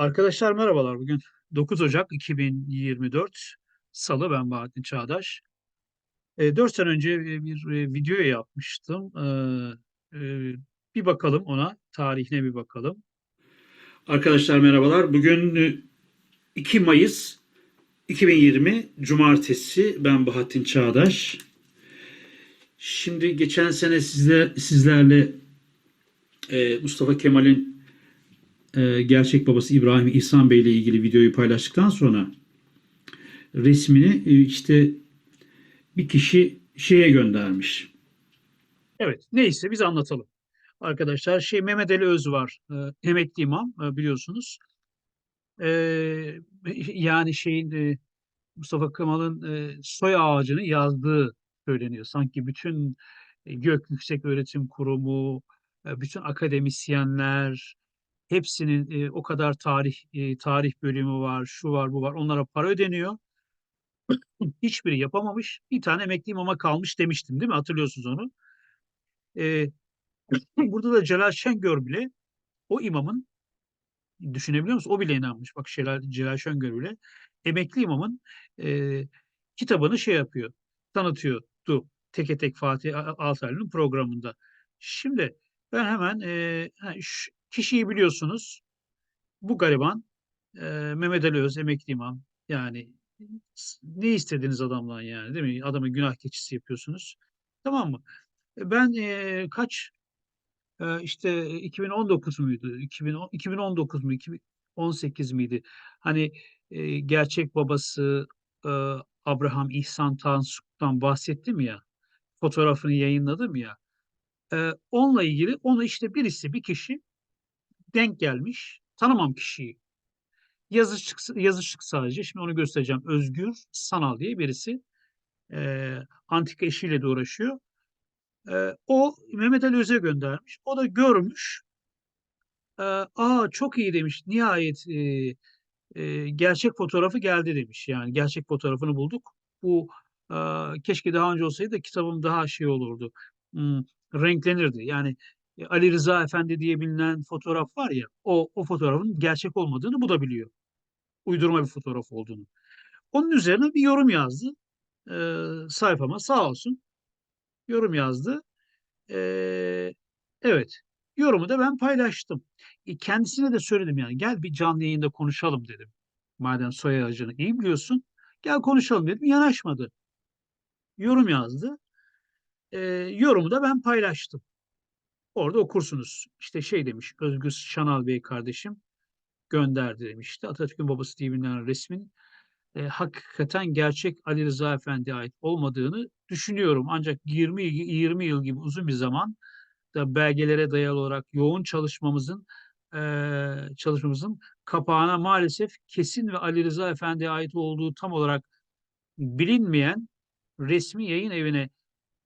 Arkadaşlar merhabalar. Bugün 9 Ocak 2024 Salı ben Bahattin Çağdaş. E, 4 sene önce e, bir e, video yapmıştım. E, e, bir bakalım ona, tarihine bir bakalım. Arkadaşlar merhabalar. Bugün e, 2 Mayıs 2020 Cumartesi. Ben Bahattin Çağdaş. Şimdi geçen sene sizle, sizlerle e, Mustafa Kemal'in e, gerçek babası İbrahim İhsan Bey ile ilgili videoyu paylaştıktan sonra resmini e, işte bir kişi şeye göndermiş. Evet, neyse biz anlatalım. Arkadaşlar şey Mehmet Ali Öz var. E, emekli imam e, biliyorsunuz. E, yani şeyin e, Mustafa Kemal'ın e, soy ağacını yazdığı söyleniyor. Sanki bütün Gök Yüksek Öğretim Kurumu, e, bütün akademisyenler, hepsinin e, o kadar tarih e, tarih bölümü var, şu var, bu var. Onlara para ödeniyor. Hiçbiri yapamamış. Bir tane emekli imama kalmış demiştim değil mi? Hatırlıyorsunuz onu. E, burada da Celal Şengör bile o imamın düşünebiliyor musunuz? O bile inanmış. Bak Celal, Celal Şengör bile emekli imamın e, kitabını şey yapıyor, tanıtıyordu. Teke tek Fatih Altaylı'nın programında. Şimdi ben hemen e, kişiyi biliyorsunuz. Bu gariban e, Mehmet Ali Öz emekli imam. Yani ne istediğiniz adamdan yani değil mi? Adamı günah keçisi yapıyorsunuz. Tamam mı? Ben e, kaç e, işte 2019 muydu? 2010, 2019 mu? 2018 miydi? Hani e, gerçek babası e, Abraham İhsan Tansuk'tan bahsettim ya. Fotoğrafını yayınladım ya. E, onunla ilgili onu işte birisi bir kişi denk gelmiş. Tanımam kişiyi. Yazışık, yazışık sadece. Şimdi onu göstereceğim. Özgür Sanal diye birisi. E, antika işiyle de uğraşıyor. E, o Mehmet Ali Öz'e göndermiş. O da görmüş. E, Aa çok iyi demiş. Nihayet e, e, gerçek fotoğrafı geldi demiş. Yani gerçek fotoğrafını bulduk. Bu e, keşke daha önce olsaydı da kitabım daha şey olurdu. Hmm, renklenirdi. Yani Ali Rıza Efendi diye bilinen fotoğraf var ya, o, o fotoğrafın gerçek olmadığını bu da biliyor. Uydurma bir fotoğraf olduğunu. Onun üzerine bir yorum yazdı e, sayfama sağ olsun. Yorum yazdı. E, evet, yorumu da ben paylaştım. E, kendisine de söyledim yani gel bir canlı yayında konuşalım dedim. Madem soy ağacını iyi biliyorsun, gel konuşalım dedim. Yanaşmadı. Yorum yazdı. E, yorumu da ben paylaştım. Orada okursunuz. İşte şey demiş Özgür Şanal Bey kardeşim gönderdi demişti. Atatürk'ün babası diye bilinen resmin e, hakikaten gerçek Ali Rıza Efendi'ye ait olmadığını düşünüyorum. Ancak 20 20 yıl gibi uzun bir zaman da belgelere dayalı olarak yoğun çalışmamızın e, çalışmamızın kapağına maalesef kesin ve Ali Rıza Efendi'ye ait olduğu tam olarak bilinmeyen resmi yayın evine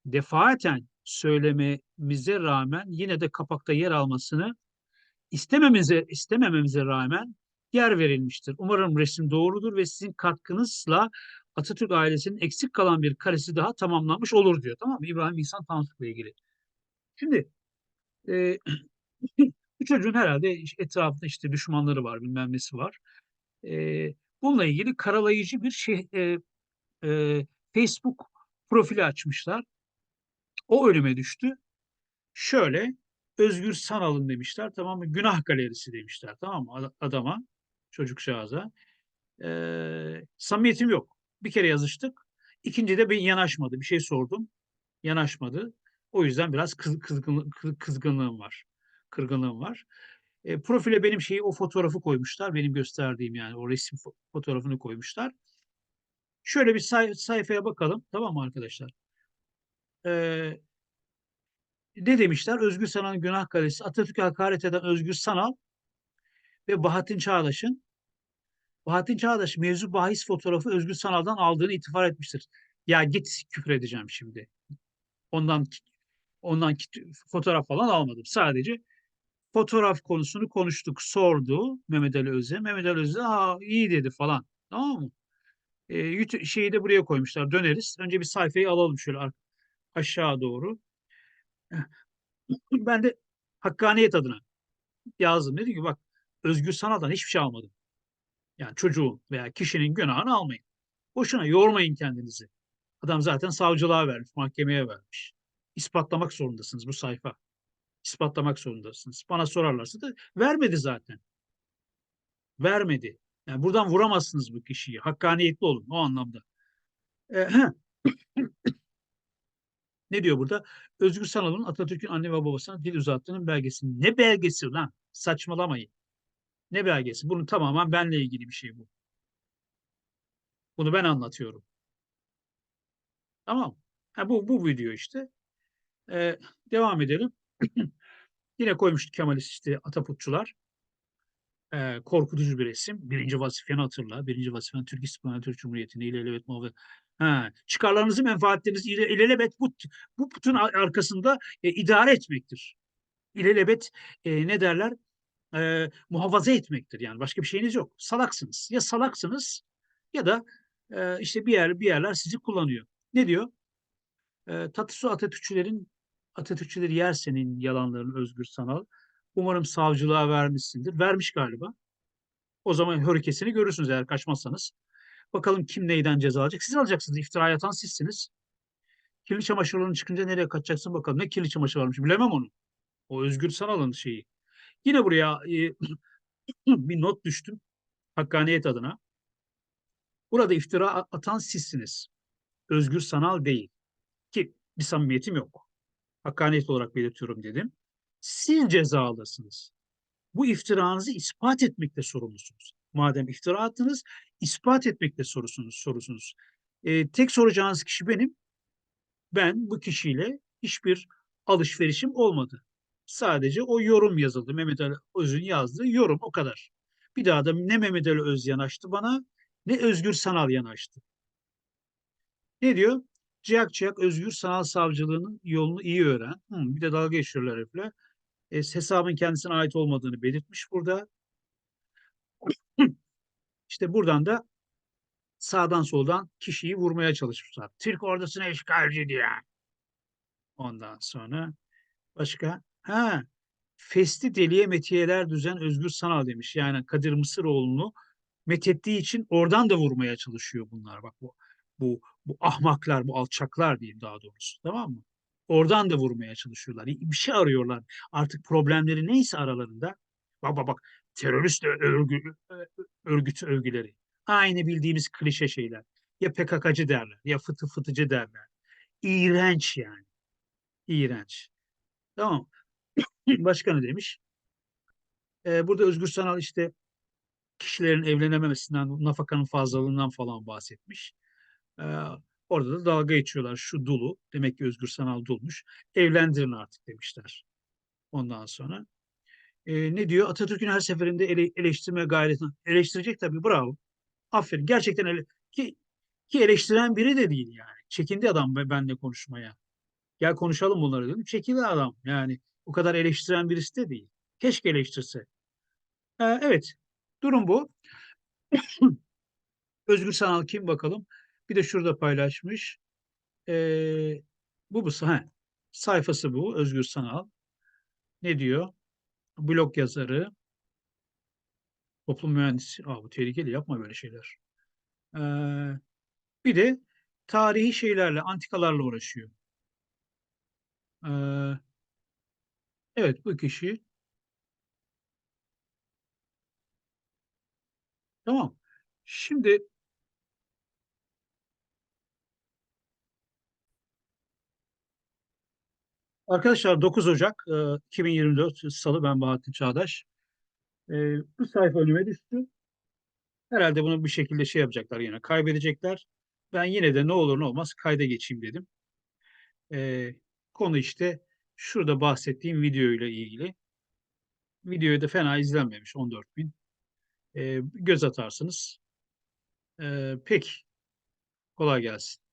defaten söylememize rağmen yine de kapakta yer almasını istememize istemememize rağmen yer verilmiştir. Umarım resim doğrudur ve sizin katkınızla Atatürk ailesinin eksik kalan bir karesi daha tamamlanmış olur diyor. Tamam mı? İbrahim İhsan Tanrık'la ilgili. Şimdi e, bu çocuğun herhalde etrafında işte düşmanları var, bilmem nesi var. E, bununla ilgili karalayıcı bir şey e, e, Facebook profili açmışlar. O ölüme düştü. Şöyle Özgür Sanal'ın demişler tamam mı? Günah galerisi demişler tamam mı? Adama, çocukcağıza. Ee, samimiyetim yok. Bir kere yazıştık. İkinci de ben yanaşmadı. Bir şey sordum. Yanaşmadı. O yüzden biraz kız, kızgın, kızgınlığım var. Kırgınlığım var. E, profile benim şeyi o fotoğrafı koymuşlar. Benim gösterdiğim yani o resim fotoğrafını koymuşlar. Şöyle bir say sayfaya bakalım. Tamam mı arkadaşlar? Ee, ne demişler? Özgür Sanal'ın günah kalesi, Atatürk'e hakaret eden Özgür Sanal ve Bahattin Çağdaş'ın Bahattin Çağdaş mevzu bahis fotoğrafı Özgür Sanal'dan aldığını itifar etmiştir. Ya git küfür edeceğim şimdi. Ondan ondan fotoğraf falan almadım. Sadece fotoğraf konusunu konuştuk, sordu Mehmet Ali Öz'e. Mehmet Ali Öz'e Aa, iyi dedi falan. Tamam mı? E, şeyi de buraya koymuşlar. Döneriz. Önce bir sayfayı alalım şöyle aşağı doğru. Ben de hakkaniyet adına yazdım. Dedim ki bak Özgür Sanal'dan hiçbir şey almadım. Yani çocuğun veya kişinin günahını almayın. Boşuna yormayın kendinizi. Adam zaten savcılığa vermiş, mahkemeye vermiş. İspatlamak zorundasınız bu sayfa. İspatlamak zorundasınız. Bana sorarlarsa da vermedi zaten. Vermedi. Yani buradan vuramazsınız bu kişiyi. Hakkaniyetli olun o anlamda. Ne diyor burada? Özgür Sanal'ın Atatürk'ün anne ve babasına dil uzattığının belgesi. Ne belgesi lan? Saçmalamayın. Ne belgesi? Bunun tamamen benle ilgili bir şey bu. Bunu ben anlatıyorum. Tamam. Ha, bu, bu video işte. Ee, devam edelim. Yine koymuştu Kemalist işte Ataputçular. Ee, korkutucu bir resim. Birinci vazifeni hatırla. Birinci vazifen Türk İstihbarat Türk Cumhuriyeti'ni ilelebet muhafaza. Ha, çıkarlarınızı, menfaatlerinizi ile- ilelebet bu, bu putun ar- arkasında e, idare etmektir. İlelebet e, ne derler? E, muhafaza etmektir. Yani başka bir şeyiniz yok. Salaksınız. Ya salaksınız ya da e, işte bir yer bir yerler sizi kullanıyor. Ne diyor? E, Tatlısu Atatürkçülerin Atatürkçüleri yer senin yalanların Özgür Sanal. Umarım savcılığa vermişsindir. Vermiş galiba. O zaman hörkesini görürsünüz eğer kaçmazsanız. Bakalım kim neyden ceza alacak? Siz alacaksınız. İftira atan sizsiniz. Kirli çamaşırların çıkınca nereye kaçacaksın bakalım. Ne kirli çamaşır varmış bilemem onu. O Özgür Sanal'ın şeyi. Yine buraya e, bir not düştüm. Hakkaniyet adına. Burada iftira atan sizsiniz. Özgür Sanal değil. Ki bir samimiyetim yok. Hakkaniyet olarak belirtiyorum dedim. Siz ceza alırsınız. Bu iftiranızı ispat etmekle sorumlusunuz. Madem iftira attınız, ispat etmekle sorusunuz. sorusunuz. Ee, tek soracağınız kişi benim. Ben bu kişiyle hiçbir alışverişim olmadı. Sadece o yorum yazıldı. Mehmet Ali Öz'ün yazdığı yorum o kadar. Bir daha da ne Mehmet Ali Öz yanaştı bana ne Özgür Sanal yanaştı. Ne diyor? Ciyak ciyak Özgür Sanal Savcılığının yolunu iyi öğren. Hı, bir de dalga geçiyorlar herifle. E, hesabın kendisine ait olmadığını belirtmiş burada. İşte buradan da sağdan soldan kişiyi vurmaya çalışmışlar. Türk ordusuna işgalci diye. Ondan sonra başka ha Festi deliye metiyeler düzen Özgür Sanal demiş. Yani Kadir Mısıroğlu'nu methettiği için oradan da vurmaya çalışıyor bunlar. Bak bu bu bu ahmaklar, bu alçaklar diyeyim daha doğrusu. Tamam mı? Oradan da vurmaya çalışıyorlar. Bir şey arıyorlar. Artık problemleri neyse aralarında. Bak bak bak terörist örgü, örgüt övgüleri. Aynı bildiğimiz klişe şeyler. Ya PKK'cı derler ya fıtı fıtıcı derler. İğrenç yani. İğrenç. Tamam. Başka ne demiş? Ee, burada Özgür Sanal işte kişilerin evlenememesinden, nafakanın fazlalığından falan bahsetmiş. Ee, orada da dalga geçiyorlar. Şu dulu, demek ki Özgür Sanal dulmuş. Evlendirin artık demişler. Ondan sonra. Ee, ne diyor? Atatürk'ün her seferinde ele, eleştirme gayretini eleştirecek tabii bravo. Aferin. Gerçekten ele, ki, ki eleştiren biri de değil yani. Çekindi adam benimle konuşmaya. Gel konuşalım bunları dedim. Çekildi adam yani. O kadar eleştiren birisi de değil. Keşke eleştirse. Ee, evet. Durum bu. Özgür Sanal kim bakalım? Bir de şurada paylaşmış. Ee, bu bu. Ha, sayfası bu. Özgür Sanal. Ne diyor? Blog yazarı. Toplum mühendisi. Aa, bu tehlikeli. Yapma böyle şeyler. Ee, bir de tarihi şeylerle, antikalarla uğraşıyor. Ee, evet bu kişi Tamam. Şimdi arkadaşlar 9 Ocak e, 2024 Salı ben Bahattin Çağdaş. E, bu sayfa önüme düştü. Herhalde bunu bir şekilde şey yapacaklar yine kaybedecekler. Ben yine de ne olur ne olmaz kayda geçeyim dedim. E, konu işte şurada bahsettiğim video ile ilgili. Videoyu da fena izlenmemiş 14 bin. E, göz atarsınız. E, peki kolay gelsin.